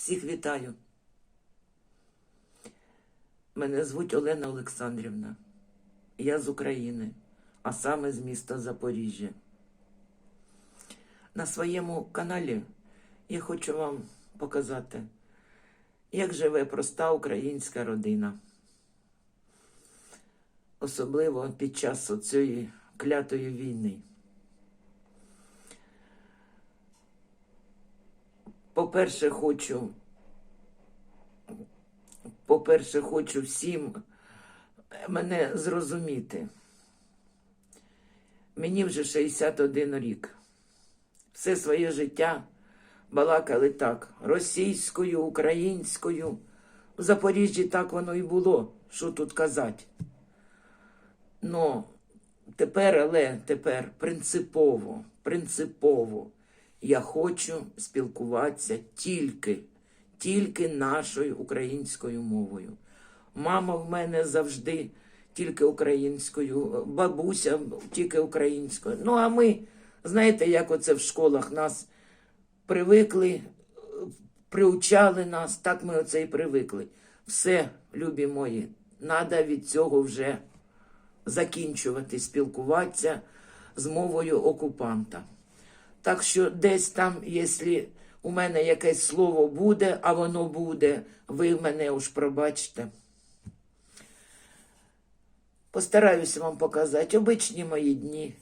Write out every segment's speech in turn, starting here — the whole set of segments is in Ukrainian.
Всіх вітаю. Мене звуть Олена Олександрівна. Я з України, а саме з міста Запоріжжя. На своєму каналі я хочу вам показати, як живе проста українська родина. Особливо під час цієї клятої війни. По-перше, хочу. По-перше, хочу всім мене зрозуміти. Мені вже 61 рік. Все своє життя балакали так: російською, українською. В Запоріжжі так воно і було, що тут казати. Ну, тепер, але тепер принципово, принципово я хочу спілкуватися тільки, тільки нашою українською мовою. Мама в мене завжди тільки українською, бабуся тільки українською. Ну, а ми, знаєте, як оце в школах нас привикли, приучали нас, так ми оце і привикли. Все, любі мої, треба від цього вже закінчувати спілкуватися з мовою окупанта. Так що десь там, якщо у мене якесь слово буде, а воно буде, ви мене уж пробачте. Постараюся вам показати обичні мої дні.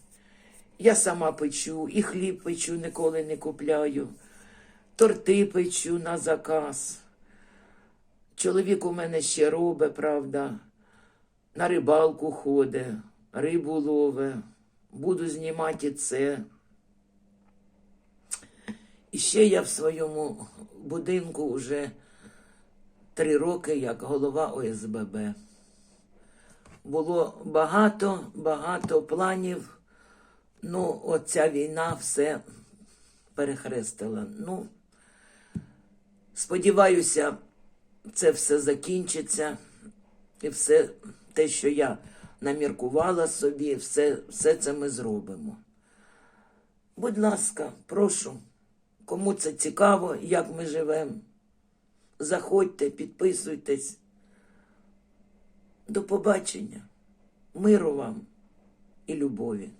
Я сама печу, і хліб печу, ніколи не купляю, торти печу на заказ. Чоловік у мене ще робить, правда, на рибалку ходить, рибу ловить. Буду знімати це. І ще я в своєму будинку вже три роки як голова ОСББ. Було багато, багато планів. Ну, оця війна все перехрестила. Ну, сподіваюся, це все закінчиться. І все те, що я наміркувала собі, все, все це ми зробимо. Будь ласка, прошу, кому це цікаво, як ми живемо. Заходьте, підписуйтесь. До побачення, миру вам і любові.